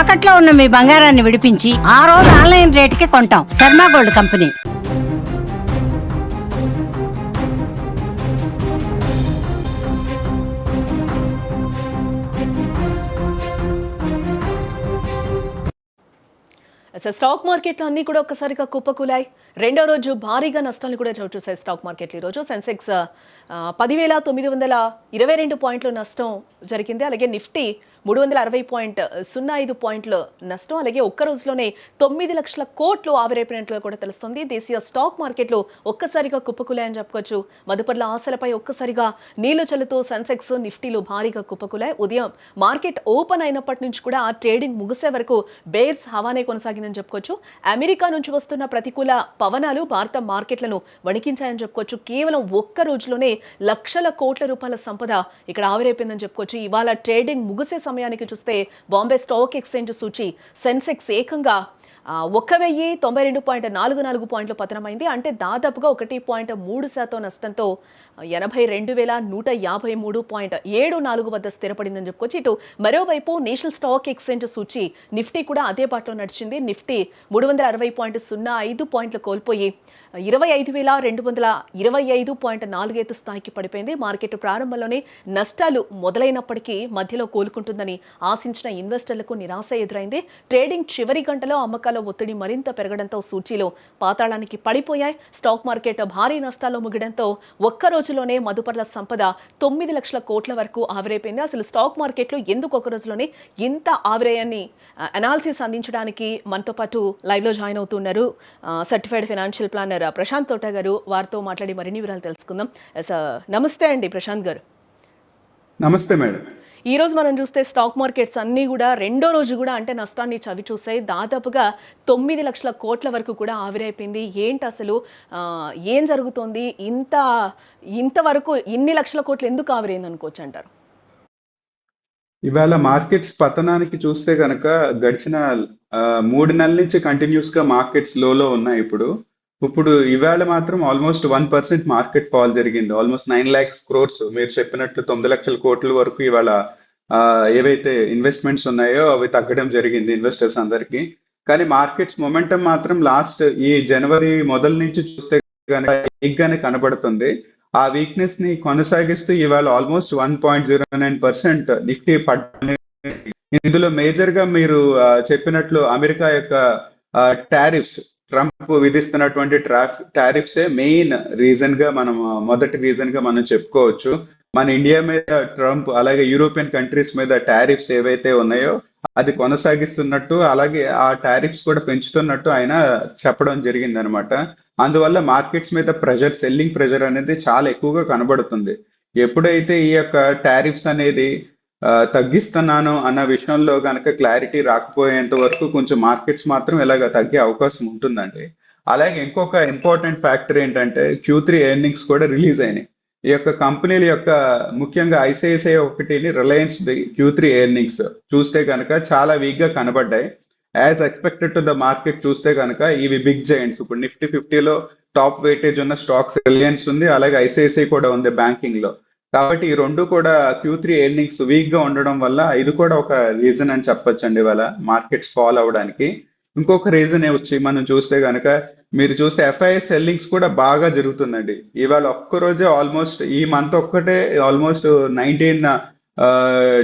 తాకట్లో ఉన్న మీ బంగారాన్ని విడిపించి ఆ రోజు ఆన్లైన్ రేటుకి కొంటాం. Sharma gold company. అసలు స్టాక్ మార్కెట్లు అన్నీ కూడా ఒక్కసారిగా కుప్పకూలాయి. రెండో రోజు భారీగా నష్టాలు కూడా చోటు చూసాయి స్టాక్ మార్కెట్లు ఈరోజు సెన్సెక్స్ పదివేల తొమ్మిది వందల ఇరవై రెండు పాయింట్లు నష్టం జరిగింది. అలాగే నిఫ్టీ మూడు వందల అరవై పాయింట్ సున్నా ఐదు పాయింట్లు నష్టం. అలాగే ఒక్క రోజులోనే తొమ్మిది లక్షల కోట్లు ఆవిరైపోయినట్లు కూడా తెలుస్తుంది. దేశీయ స్టాక్ మార్కెట్లు ఒక్కసారిగా కుప్పకూలాయని చెప్పుకోవచ్చు. మదుపర్ల ఆశలపై ఒక్కసారిగా నీళ్ళు చల్లుతూ సెన్సెక్స్ నిఫ్టీలు భారీగా కుప్పకూలాయి. ఉదయం మార్కెట్ ఓపెన్ అయినప్పటి నుంచి కూడా ఆ ట్రేడింగ్ ముగిసే వరకు బేర్స్ హవానే కొనసాగిందని చెప్పుకోవచ్చు. అమెరికా నుంచి వస్తున్న ప్రతికూల పవనాలు భారత మార్కెట్లను వణికించాయని చెప్పుకోవచ్చు. కేవలం ఒక్క రోజులోనే లక్షల కోట్ల రూపాయల సంపద ఇక్కడ ఆవిరైపోయిందని చెప్పుకోవచ్చు. ఇవాళ ట్రేడింగ్ ముగిసే సమయానికి చూస్తే బాంబే స్టాక్ ఎక్స్చేంజ్ సూచి సెన్సెక్స్ ఏకంగా ఒక ఒక్క వెయ్యి తొంభై రెండు పాయింట్ నాలుగు నాలుగు పాయింట్లు పతనమైంది. అంటే దాదాపుగా ఒకటి పాయింట్ మూడు శాతం నష్టంతో ఎనభై రెండు వేల నూట యాభై మూడు పాయింట్ ఏడు నాలుగు వద్ద స్థిరపడిందని చెప్పుకోవచ్చు ఇటు మరోవైపు నేషనల్ స్టాక్ ఎక్స్చేంజ్ సూచి నిఫ్టీ కూడా అదే బాటలో నడిచింది. నిఫ్టీ మూడు వందల అరవై పాయింట్ సున్నా ఐదు పాయింట్లు కోల్పోయి ఇరవై ఐదు వేల రెండు వందల ఇరవై ఐదు పాయింట్ నాలుగైదు స్థాయికి పడిపోయింది. మార్కెట్ ప్రారంభంలోనే నష్టాలు మొదలైనప్పటికీ మధ్యలో కోలుకుంటుందని ఆశించిన ఇన్వెస్టర్లకు నిరాశ ఎదురైంది. ట్రేడింగ్ చివరి గంటలో అమ్మకాల ఒత్తిడి మరింత పెరగడంతో సూచీలు పాతాళానికి పడిపోయాయి. స్టాక్ మార్కెట్ భారీ నష్టాల్లో ముగియడంతో ఒక్క రోజులోనే మదుపర్ల సంపద తొమ్మిది లక్షల కోట్ల వరకు ఆవిరైపోయింది. అసలు స్టాక్ మార్కెట్లో ఎందుకు ఒక రోజులోనే ఇంత ఆవిరయాన్ని అనాలిసిస్ అందించడానికి మనతో పాటు లైవ్లో జాయిన్ అవుతున్నారు సర్టిఫైడ్ ఫైనాన్షియల్ ప్లానర్ ప్రశాంత్ తోట గారు. వారితో మాట్లాడి మరిన్ని వివరాలు తెలుసుకుందాం. ఎస్, నమస్తే అండి ప్రశాంత్ గారు. నమస్తే మేడం. ఈరోజు మనం చూస్తే స్టాక్ మార్కెట్స్ అన్నీ కూడా రెండో రోజు కూడా అంటే నష్టాన్ని చవి చూసాయి దాదాపుగా తొమ్మిది లక్షల కోట్ల వరకు కూడా ఆవిరైపోయింది. ఏంటి అసలు ఏం జరుగుతోంది? ఇంత ఇంతవరకు ఇన్ని లక్షల కోట్లు ఎందుకు ఆవిరైంది అనుకోవచ్చు అంటారు? ఇవాళ మార్కెట్స్ పతనానికి చూస్తే కనుక గడిచిన మూడు నెలల నుంచి కంటిన్యూస్గా మార్కెట్స్ లోలో ఉన్నాయి ఇప్పుడు. ఇప్పుడు ఇవాళ మాత్రం almost one percent market fall జరిగింది. ఆల్మోస్ట్ నైన్ ల్యాక్స్ క్రోర్స్ మీరు చెప్పినట్లు తొమ్మిది లక్షల కోట్ల వరకు ఇవాళ ఏవైతే ఇన్వెస్ట్మెంట్స్ ఉన్నాయో అవి తగ్గడం జరిగింది ఇన్వెస్టర్స్ అందరికీ. కానీ మార్కెట్స్ మొమెంటం మాత్రం లాస్ట్ ఈ జనవరి మొదల నుంచి చూస్తే కనుక గానే కనబడుతుంది. ఆ వీక్నెస్ని కొనసాగిస్తూ ఇవాళ almost one point zero nine percent Nifty పడ్డ ఇందులో మేజర్గా మీరు చెప్పినట్లు అమెరికా యొక్క టారిఫ్స్ ట్రంప్ విధిస్తున్నటువంటి ట్రాఫ్ టారిఫ్సే మెయిన్ రీజన్గా మనం మొదటి రీజన్గా మనం చెప్పుకోవచ్చు. మన ఇండియా మీద ట్రంప్ అలాగే యూరోపియన్ కంట్రీస్ మీద టారిఫ్స్ ఏవైతే ఉన్నాయో అది కొనసాగిస్తున్నట్టు అలాగే ఆ టారిఫ్స్ కూడా పెంచుతున్నట్టు ఆయన చెప్పడం జరిగింది అనమాట అందువల్ల మార్కెట్స్ మీద ప్రెషర్ సెల్లింగ్ ప్రెషర్ అనేది చాలా ఎక్కువగా కనబడుతుంది. ఎప్పుడైతే ఈ యొక్క టారిఫ్స్ అనేది తగ్గిస్తున్నాను అన్న విషయంలో కనుక క్లారిటీ రాకపోయేంత వరకు కొంచెం మార్కెట్స్ మాత్రం ఇలాగ తగ్గే అవకాశం ఉంటుందండి. అలాగే ఇంకొక ఇంపార్టెంట్ ఫ్యాక్టర్ ఏంటంటే క్యూ త్రీ ఎర్నింగ్స్ కూడా రిలీజ్ అయినాయి. ఈ యొక్క కంపెనీల యొక్క ముఖ్యంగా ఐసిఐసిఐ ఒకటిని రిలయన్స్ క్యూ త్రీ ఎర్నింగ్స్ చూస్తే కనుక చాలా వీక్గా కనబడ్డాయి. As expected to the market చూస్తే కనుక ఇవి బిగ్ జైంట్స్ ఇప్పుడు నిఫ్టీ ఫిఫ్టీలో టాప్ వెయిటేజ్ ఉన్న స్టాక్స్ రిలయన్స్ ఉంది. అలాగే ఐసిఐసిఐ కూడా ఉంది బ్యాంకింగ్లో. కాబట్టి ఈ రెండు కూడా క్యూ త్రీ ఎర్నింగ్స్ వీక్గా ఉండడం వల్ల ఇది కూడా ఒక రీజన్ అని చెప్పొచ్చు అండి ఇవాళ మార్కెట్స్ ఫాల్ అవడానికి. ఇంకొక రీజన్ వచ్చి మనం చూస్తే కనుక మీరు చూస్తే ఎఫ్ఐ సెల్లింగ్స్ కూడా బాగా జరుగుతుందండి. ఇవాళ ఒక్క రోజే ఆల్మోస్ట్ ఈ మంత్ ఒక్కటే ఆల్మోస్ట్ నైన్టీన్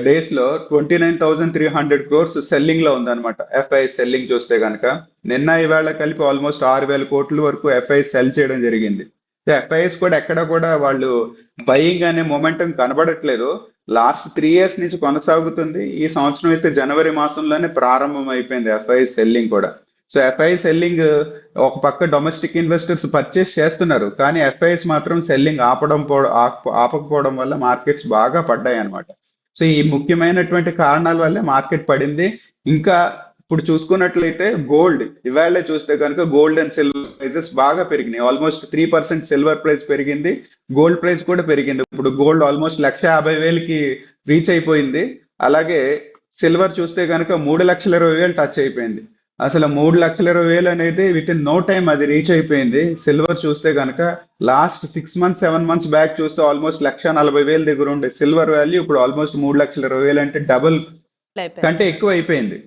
డేస్లో twenty nine thousand three hundred crores సెల్లింగ్లో ఉందన్నమాట ఎఫ్ఐ సెల్లింగ్ చూస్తే కనుక నిన్న ఇవాళ కలిపి ఆల్మోస్ట్ ఆరు వేల కోట్ల వరకు ఎఫ్ఐ సెల్ చేయడం జరిగింది. ఎఫ్ఐఎస్ కూడా ఎక్కడ కూడా వాళ్ళు బయింగ్ అనే మొమెంటం కనబడట్లేదు. లాస్ట్ త్రీ ఇయర్స్ నుంచి కొనసాగుతుంది. ఈ సంవత్సరం అయితే జనవరి మాసంలోనే ప్రారంభం అయిపోయింది ఎఫ్ఐఎస్ సెల్లింగ్ కూడా. సో ఎఫ్ఐ సెల్లింగ్ ఒక పక్క డొమెస్టిక్ ఇన్వెస్టర్స్ పర్చేస్ చేస్తున్నారు. కానీ ఎఫ్ఐఎస్ మాత్రం సెల్లింగ్ ఆపడం ఆప- ఆపకపోవడం వల్ల మార్కెట్స్ బాగా పడ్డాయి అన్నమాట సో ఈ ముఖ్యమైనటువంటి కారణాల వల్లే మార్కెట్ పడింది. ఇంకా ఇప్పుడు చూసుకున్నట్లయితే గోల్డ్ ఇవాళ చూస్తే కనుక గోల్డ్ అండ్ సిల్వర్ ప్రైజెస్ బాగా పెరిగినాయి. Almost three percent silver price పెరిగింది. గోల్డ్ ప్రైస్ కూడా పెరిగింది. ఇప్పుడు గోల్డ్ ఆల్మోస్ట్ లక్ష యాభై వేలకి రీచ్ అయిపోయింది. అలాగే సిల్వర్ చూస్తే కనుక మూడు లక్షల ఇరవై వేలు టచ్ అయిపోయింది. అసలు మూడు లక్షల ఇరవై వేలు అనేది విత్ ఇన్ నో టైం అది రీచ్ అయిపోయింది. సిల్వర్ చూస్తే కనుక last six months seven months back చూస్తే ఆల్మోస్ట్ లక్ష నలభై వేల దగ్గర ఉండే సిల్వర్ వాల్యూ ఇప్పుడు ఆల్మోస్ట్ మూడు లక్షల ఇరవై వేలు అంటే డబుల్ కంటే ఎక్కువ అయిపోయింది.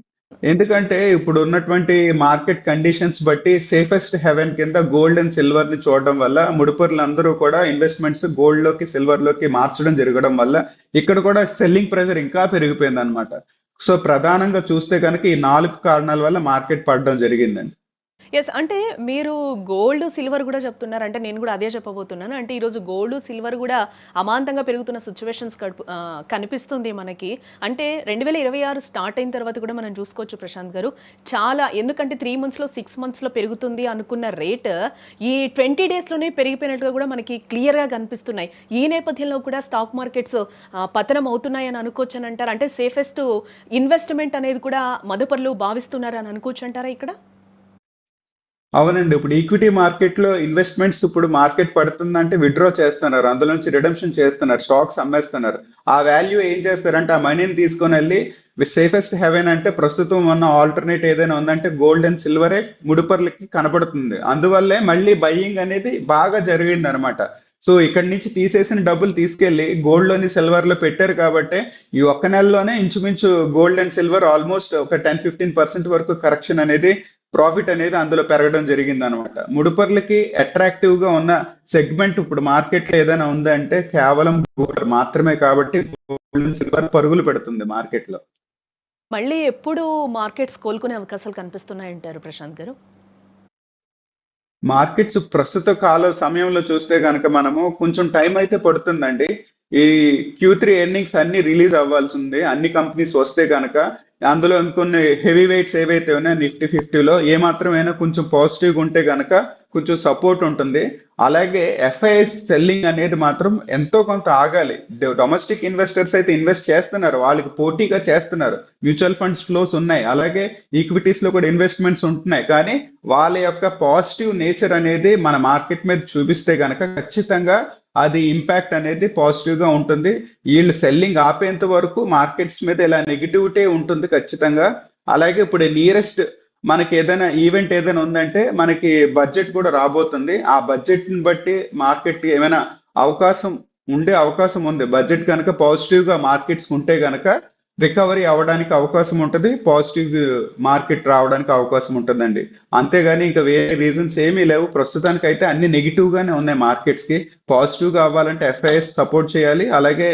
ఎందుకంటే ఇప్పుడు ఉన్నటువంటి మార్కెట్ కండిషన్స్ బట్టి సేఫెస్ట్ హెవెన్ కింద గోల్డ్ అండ్ సిల్వర్ని చూడడం వల్ల ముడుపర్లు అందరూ కూడా ఇన్వెస్ట్మెంట్స్ గోల్డ్లోకి సిల్వర్లోకి మార్చడం జరగడం వల్ల ఇక్కడ కూడా సెల్లింగ్ ప్రెషర్ ఇంకా పెరిగిపోయింది అనమాట సో ప్రధానంగా చూస్తే కనుక ఈ నాలుగు కారణాల వల్ల మార్కెట్ పడడం జరిగిందండి. ఎస్ అంటే మీరు గోల్డ్ సిల్వర్ కూడా చెప్తున్నారు. అంటే నేను కూడా అదే చెప్పబోతున్నాను. అంటే ఈరోజు గోల్డ్ సిల్వర్ కూడా అమాంతంగా పెరుగుతున్న సిచ్యువేషన్స్ కనిపిస్తుంది మనకి. అంటే రెండు వేల ఇరవై ఆరు స్టార్ట్ అయిన తర్వాత కూడా మనం చూసుకోవచ్చు ప్రశాంత్ గారు. చాలా ఎందుకంటే త్రీ మంత్స్లో సిక్స్ మంత్స్లో పెరుగుతుంది అనుకున్న రేట్ ఈ ట్వంటీ డేస్లోనే పెరిగిపోయినట్టుగా కూడా మనకి క్లియర్గా కనిపిస్తున్నాయి. ఈ నేపథ్యంలో కూడా స్టాక్ మార్కెట్స్ పతనం అవుతున్నాయని అనుకోవచ్చు అని అంటారు? అంటే సేఫెస్ట్ ఇన్వెస్ట్మెంట్ అనేది కూడా మదుపర్లు భావిస్తున్నారు అని అనుకోవచ్చు అంటారా ఇక్కడ? అవునండి. ఇప్పుడు ఈక్విటీ మార్కెట్లో ఇన్వెస్ట్మెంట్స్ ఇప్పుడు మార్కెట్ పడుతుందంటే విత్డ్రా చేస్తున్నారు. అందులో నుంచి రిడమ్షన్ చేస్తున్నారు. స్టాక్స్ అమ్మేస్తున్నారు. ఆ వాల్యూ ఏం చేస్తారంటే ఆ మనీని తీసుకొని వెళ్ళి సేఫెస్ట్ హెవెన్ అంటే ప్రస్తుతం ఉన్న ఆల్టర్నేట్ ఏదైనా ఉందంటే గోల్డ్ అండ్ సిల్వరే ముడుపర్లకి కనపడుతుంది అందువల్లే మళ్ళీ బయ్యింగ్ అనేది బాగా జరిగింది అనమాట సో ఇక్కడి నుంచి తీసేసిన డబ్బులు తీసుకెళ్ళి గోల్డ్లోని సిల్వర్లో పెట్టారు కాబట్టి ఈ ఒక్క నెలలోనే ఇంచుమించు గోల్డ్ అండ్ సిల్వర్ ఆల్మోస్ట్ ఒక టెన్ ఫిఫ్టీన్ పర్సెంట్ వరకు కరెక్షన్ అనేది ప్రాఫిట్ అనేది అందులో పెరగడం జరిగింది అనమాట ముడుపర్లకి అట్రాక్టివ్గా ఉన్న సెగ్మెంట్ ఇప్పుడు మార్కెట్లో ఏదైనా ఉందంటే కేవలం గోల్డ్ మాత్రమే కాబట్టి గోల్డ్ సిల్వర్ పరుగులు పెడుతుంది మార్కెట్లో. మళ్ళీ ఎప్పుడు మార్కెట్స్ కోలుకునే అవకాశాలు కనిపిస్తున్నాయంటారు ప్రశాంత్ గారు? మార్కెట్స్ ప్రస్తుత కాల సమయంలో చూస్తే కనుక మనము కొంచెం టైం అయితే పడుతుందండి. ఈ క్యూ త్రీ ఎర్నింగ్స్ అన్ని రిలీజ్ అవ్వాల్సి ఉంది అన్ని కంపెనీస్ వస్తే కనుక అందులో ఇంకొన్ని హెవీ వెయిట్స్ ఏవైతే ఉన్నాయో నిఫ్టీ ఫిఫ్టీలో ఏ కొంచెం పాజిటివ్గా ఉంటే కనుక కొంచెం సపోర్ట్ ఉంటుంది. అలాగే ఎఫ్ఐఎస్ సెల్లింగ్ అనేది మాత్రం ఎంతో కొంత ఆగాలి. డొమెస్టిక్ ఇన్వెస్టర్స్ అయితే ఇన్వెస్ట్ చేస్తున్నారు. వాళ్ళకి పోటీగా చేస్తున్నారు. మ్యూచువల్ ఫండ్స్ ఫ్లోస్ ఉన్నాయి. అలాగే ఈక్విటీస్లో కూడా ఇన్వెస్ట్మెంట్స్ ఉంటున్నాయి. కానీ వాళ్ళ యొక్క పాజిటివ్ నేచర్ అనేది మన మార్కెట్ మీద చూపిస్తే కనుక ఖచ్చితంగా అది ఇంపాక్ట్ అనేది పాజిటివ్గా ఉంటుంది. వీళ్ళు సెల్లింగ్ ఆపేంత వరకు మార్కెట్స్ మీద ఇలా నెగిటివిటీ ఉంటుంది ఖచ్చితంగా. అలాగే ఇప్పుడు నియరెస్ట్ మనకి ఏదైనా ఈవెంట్ ఏదైనా ఉందంటే మనకి బడ్జెట్ కూడా రాబోతుంది. ఆ బడ్జెట్ని బట్టి మార్కెట్ ఏమైనా అవకాశం ఉండే అవకాశం ఉంది. బడ్జెట్ కనుక పాజిటివ్గా మార్కెట్స్ ఉంటే కనుక రికవరీ అవ్వడానికి అవకాశం ఉంటుంది పాజిటివ్ మార్కెట్ రావడానికి అవకాశం ఉంటుందండి. అంతేగాని ఇంకా వేరే రీజన్స్ ఏమీ లేవు. ప్రస్తుతానికి అయితే అన్ని నెగిటివ్ గానే ఉన్నాయి మార్కెట్స్కి. పాజిటివ్గా అవ్వాలంటే ఎఫ్ఐఎస్ సపోర్ట్ చేయాలి. అలాగే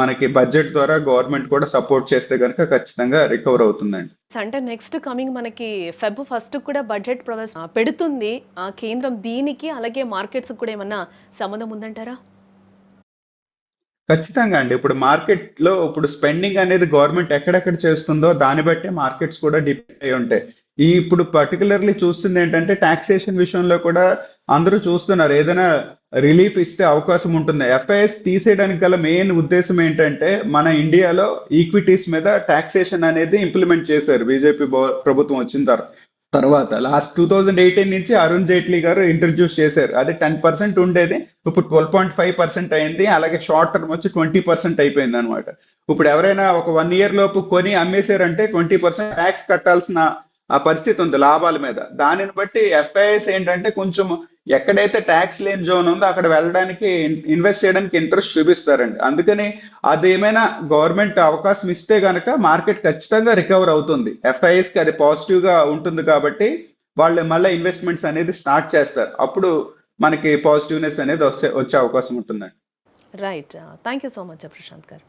మనకి బడ్జెట్ ద్వారా గవర్నమెంట్ కూడా సపోర్ట్ చేస్తే కనుక ఖచ్చితంగా రికవర్ అవుతుందండి. అంటే నెక్స్ట్ కమింగ్ మనకి ఫెబ్ ఫస్ట్ కూడా బడ్జెట్ ప్రవేశ పెడుతుంది. ఆ కేంద్రం దీనికి అలాగే మార్కెట్స్ కూడా ఏమన్నా సంబంధం ఉందంటారా? ఖచ్చితంగా అండి. ఇప్పుడు మార్కెట్లో ఇప్పుడు స్పెండింగ్ అనేది గవర్నమెంట్ ఎక్కడెక్కడ చేస్తుందో దాన్ని బట్టే మార్కెట్స్ కూడా డిపెండ్ అయి ఉంటాయి. ఈ ఇప్పుడు పర్టికులర్లీ చూస్తుంది ఏంటంటే టాక్సేషన్ విషయంలో కూడా అందరూ చూస్తున్నారు. ఏదైనా రిలీఫ్ ఇస్తే అవకాశం ఉంటుంది. ఎఫ్ఐఎస్ తీసేయడానికి గల మెయిన్ ఉద్దేశం ఏంటంటే మన ఇండియాలో ఈక్విటీస్ మీద టాక్సేషన్ అనేది ఇంప్లిమెంట్ చేశారు. బీజేపీ ప్రభుత్వం వచ్చిన తర్వాత. తర్వాత లాస్ట్ టూ థౌజండ్ ఎయిటీన్ నుంచి అరుణ్ జైట్లీ గారు ఇంట్రడ్యూస్ చేశారు. అది టెన్ పర్సెంట్ ఉండేది. ఇప్పుడు ట్వెల్వ్ పాయింట్ ఫైవ్ పర్సెంట్ అయింది. అలాగే షార్ట్ టర్మ్ వచ్చి ట్వంటీ పర్సెంట్ అయిపోయింది అనమాట ఇప్పుడు ఎవరైనా ఒక వన్ ఇయర్ లోపు కొని అమ్మేశారంటే ట్వంటీ పర్సెంట్ ట్యాక్స్ కట్టాల్సిన ఆ పరిస్థితి ఉంది లాభాల మీద. దానిని బట్టి ఎఫ్ఐఎస్ ఏంటంటే కొంచెం ఎక్కడైతే ట్యాక్స్ లేని జోన్ ఉందో అక్కడ వెళ్ళడానికి ఇన్వెస్ట్ చేయడానికి ఇంట్రెస్ట్ చూపిస్తారండి. అందుకని అది ఏమైనా గవర్నమెంట్ అవకాశం ఇస్తే గనక మార్కెట్ ఖచ్చితంగా రికవర్ అవుతుంది. ఎఫ్ఐఎస్కి అది పాజిటివ్గా ఉంటుంది కాబట్టి వాళ్ళు మళ్ళీ ఇన్వెస్ట్మెంట్స్ అనేది స్టార్ట్ చేస్తారు. అప్పుడు మనకి పాజిటివ్నెస్ అనేది వస్తే వచ్చే అవకాశం ఉంటుందండి. Right thank you so much Prashanth గారు.